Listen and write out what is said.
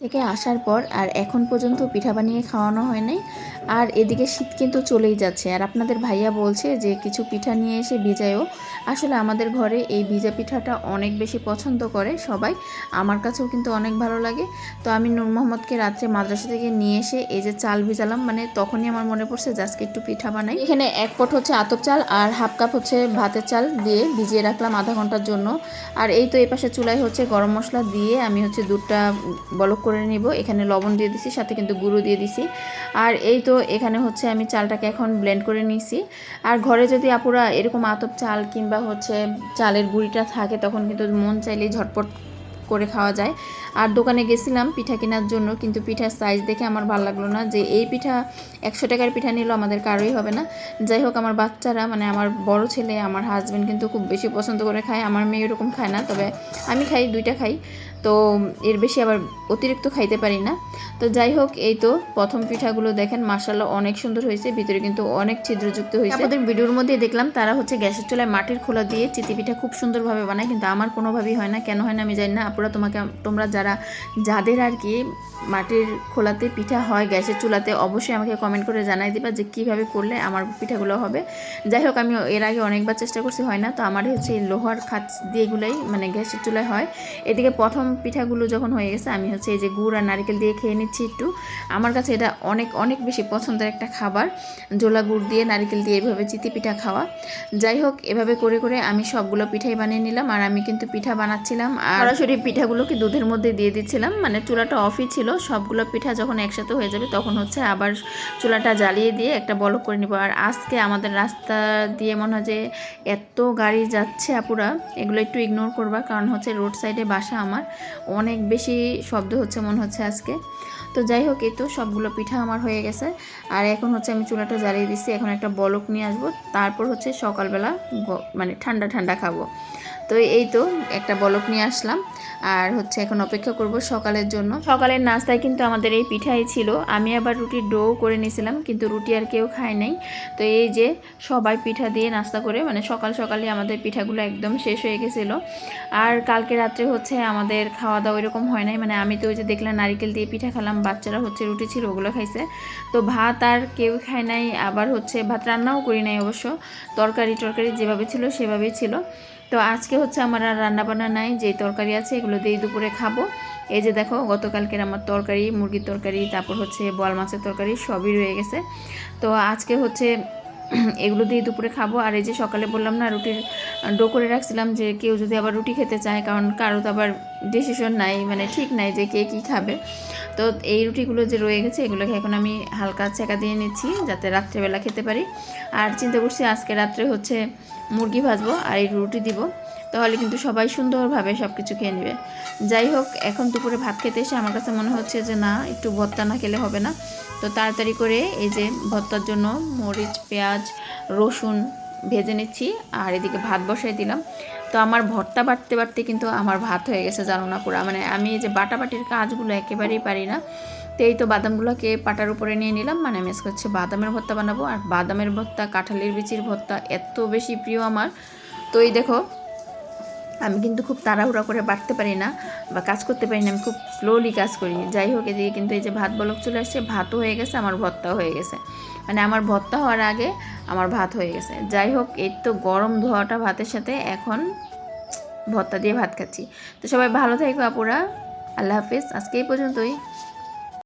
থেকে আসার পর আর এখন পর্যন্ত পিঠা বানিয়ে খাওয়ানো হয় নাই। আর এদিকে শীত কিন্তু চলেই যাচ্ছে। আর আপনাদের ভাইয়া বলছে যে, কিছু পিঠা নিয়ে এসে ভিজায়ও। আসলে আমাদের ঘরে এই ভিজা পিঠাটা অনেক বেশি পছন্দ করে সবাই। আমার কাছেও কিন্তু অনেক ভালো লাগে। তো আমি নূর মোহাম্মদকে রাত্রে মাদ্রাসা থেকে নিয়ে এসে এই যে চাল ভিজালাম মানে তখনই আমার মনে পড়ছে যে, আজকে একটু পিঠা বানাই। এখানে এক পট হচ্ছে আতপ চাল আর হাফ কাপ হচ্ছে ভাতের চাল দিয়ে ভিজিয়ে রাখলাম আধা ঘণ্টার জন্য। আর এই তো এই পাশে হচ্ছে গরম মশলা দিয়ে আমি হচ্ছে দুধটা বলক করে নিব। এখানে লবণ দিয়ে দিছি, সাথে কিন্তু গুঁড়ো দিয়ে দিছি। আর এই তো এখানে হচ্ছে আমি চালটাকে এখন ব্লেন্ড করে নিছি। আর ঘরে যদি আপুরা এরকম আতপ চাল কিংবা হচ্ছে চালের গুঁড়িটা থাকে, তখন কিন্তু মন চাইলেই ঝটপট করে খাওয়া যায়। আর দোকানে গেছিলাম পিঠা কেনার জন্য, কিন্তু পিঠার সাইজ দেখে আমার ভালো লাগল না যে এই পিঠা একশো টাকার পিঠা নিল, আমাদের কারোই হবে না। যাই হোক, আমার বাচ্চারা মানে আমার বড় ছেলে, আমার হাজব্যান্ড কিন্তু খুব বেশি পছন্দ করে খায়। আমার মেয়ে এরকম খায় না, তবে আমি খাই, দুইটা খাই। তো এর বেশি আবার অতিরিক্ত খাইতে পারি না। তো যাই হোক, এই তো প্রথম পিঠাগুলো দেখেন মাসাল্লাহ অনেক সুন্দর হয়েছে, ভিতরে কিন্তু অনেক ছিদ্রযুক্ত হয়েছে। আমাদের ভিডিওর মধ্যে দেখলাম, তারা হচ্ছে গ্যাসের চুলায় মাটির খোলা দিয়ে চিতি পিঠা খুব সুন্দরভাবে বানায়, কিন্তু আমার কোনোভাবেই হয় না, কেন হয় না আমি জানি না। আপুরা, তোমাকে, তোমরা যারা, যাদের আর কি মাটির খোলাতে পিঠা হয় গ্যাসের চুলাতে, অবশ্যই আমাকে কমেন্ট করে জানাই দিবা যে কীভাবে করলে আমার পিঠাগুলো হবে। যাই হোক, আমি এর আগে অনেকবার চেষ্টা করছি, হয় না, তো আমার হচ্ছে লোহার খাঁচ দিয়ে এগুলোই মানে গ্যাসের চুলায় হয়। এদিকে প্রথম পিঠাগুলো যখন হয়ে গেছে, আমি হচ্ছে এই যে গুড় আর নারকেল দিয়ে খেয়ে নিচ্ছি একটু। আমার কাছে এটা অনেক অনেক বেশি পছন্দের একটা খাবার। জোলা গুড় দিয়ে নারকেল দিয়ে এভাবে চিতি পিঠা খাওয়া। যাই হোক, এভাবে করে করে আমি সবগুলো পিঠাই বানিয়ে নিলাম আর আমি কিন্তু পিঠা বানাচ্ছিলাম। আর সরাসরি পিঠাগুলোকে দুধের মধ্যে দিয়ে দিচ্ছিলাম। মানে চুলাটা অফই ছিল, সবগুলো পিঠা যখন একসাথে হয়ে যাবে তখন হচ্ছে আবার চুলাটা জ্বালিয়ে দিয়ে একটা বলক করে নিব। আর আজকে আমাদের রাস্তা দিয়ে মনে হয় যে এত গাড়ি যাচ্ছে আপুরা, এগুলো একটু ইগনোর করবা। কারণ হচ্ছে রোড সাইডে বাসা আমার। অনেক বেশি শব্দ হচ্ছে, মনে হচ্ছে আজকে। তো যাই হোক, এই তো সবগুলো পিঠা আমার হয়ে গেছে। আর এখন হচ্ছে আমি চুলাটা জ্বালিয়ে দিচ্ছি এখন একটা বলক নিয়ে আসব। তারপর হচ্ছে সকালবেলা মানে ঠান্ডা ঠান্ডা খাব। তো এই তো একটা বলক নিয়ে আসলাম। আর হচ্ছে এখন অপেক্ষা করব সকালের জন্য। সকালের নাস্তায় কিন্তু আমাদের এই পিঠাই ছিল। আমি আবার রুটির ডো করে নিয়েছিলাম, কিন্তু রুটি আর কেউ খায় নাই। তো এই যে সবাই পিঠা দিয়ে নাস্তা করে মানে সকাল সকালে আমাদের পিঠাগুলো একদম শেষ হয়ে গেছিল। আর কালকে রাত্রে হচ্ছে আমাদের খাওয়া দাওয়া এরকম হয় নাই। মানে আমি তো ওই যে দেখলাম নারিকেল দিয়ে পিঠা খেলাম, বাচ্চারা হচ্ছে রুটি ছিল, ওগুলো খাইছে। তো ভাত আর কেউ খায় নাই, আবার হচ্ছে ভাত রান্নাও করি নাই অবশ্য। তরকারি টরকারি যেভাবে ছিল, সেভাবেই ছিল। তো আজকে হচ্ছে আমার আর রান্নাবান্না নাই যে তরকারি আছে এগুলো দিয়ে দুপুরে খাব। এই যে দেখো, গতকালকের আমার তরকারি, মুরগির তরকারি, তারপর হচ্ছে বল মাছের তরকারি, সবই রয়ে গেছে। তো আজকে হচ্ছে এগুলো দিয়ে দুপুরে খাব। আর এই যে সকালে বললাম না, রুটির ডো করে রাখছিলাম যে কেউ যদি আবার রুটি খেতে চায়, কারণ কারও তো আবার ডিসিশন নাই মানে ঠিক নাই যে কে কী খাবে। তো এই রুটিগুলো যে রয়ে গেছে, এগুলোকে এখন আমি হালকা ছেঁকা দিয়ে নিচ্ছি যাতে রাত্রেবেলা খেতে পারি। আর চিন্তা করছি আজকে রাত্রে হচ্ছে মুরগি ভাজবো আর এই রুটি দিব, তাহলে কিন্তু সবাই সুন্দরভাবে সব কিছু খেয়ে নেবে। যাই হোক, এখন দুপুরে ভাত খেতে এসে আমার কাছে মনে হচ্ছে যে না, একটু ভর্তা না খেলে হবে না। তো তাড়াতাড়ি করে এই যে ভর্তার জন্য মরিচ, পেঁয়াজ, রসুন ভেজে নিচ্ছি আর এদিকে ভাত বসাই দিলাম। তো আমার ভর্তা বাড়তে বাড়তে কিন্তু আমার ভাত হয়ে গেছে, জানো না পুরা মানে আমি যে বাটাবাটির কাজগুলো একেবারেই পারি না। তো এই তো বাদামগুলোকে পাটার উপরে নিয়ে নিলাম। মানে আমি আজকে হচ্ছে বাদামের ভর্তা বানাবো। আর বাদামের ভর্তা, কাঁঠালের বিচির ভর্তা এত বেশি প্রিয় আমার। তো এই দেখো আমি কিন্তু খুব তাড়াহুড়া করে বাড়তে পারি না বা কাজ করতে পারি না, আমি খুব স্লোলি কাজ করি। যাই হোক, এদিকে কিন্তু এই যে ভাত বলক চলে আসছে, ভাতও হয়ে গেছে, আমার ভর্তাও হয়ে গেছে। মানে আমার ভর্তা হওয়ার আগে আমার ভাত হয়ে গেছে। যাই হোক, এই তো গরম ধোয়াটা ভাতের সাথে, এখন ভর্তা দিয়ে ভাত খাচ্ছি। তো সবাই ভালো থাকবে আপুরা, আল্লাহ হাফিজ। আজকে এই পর্যন্তই।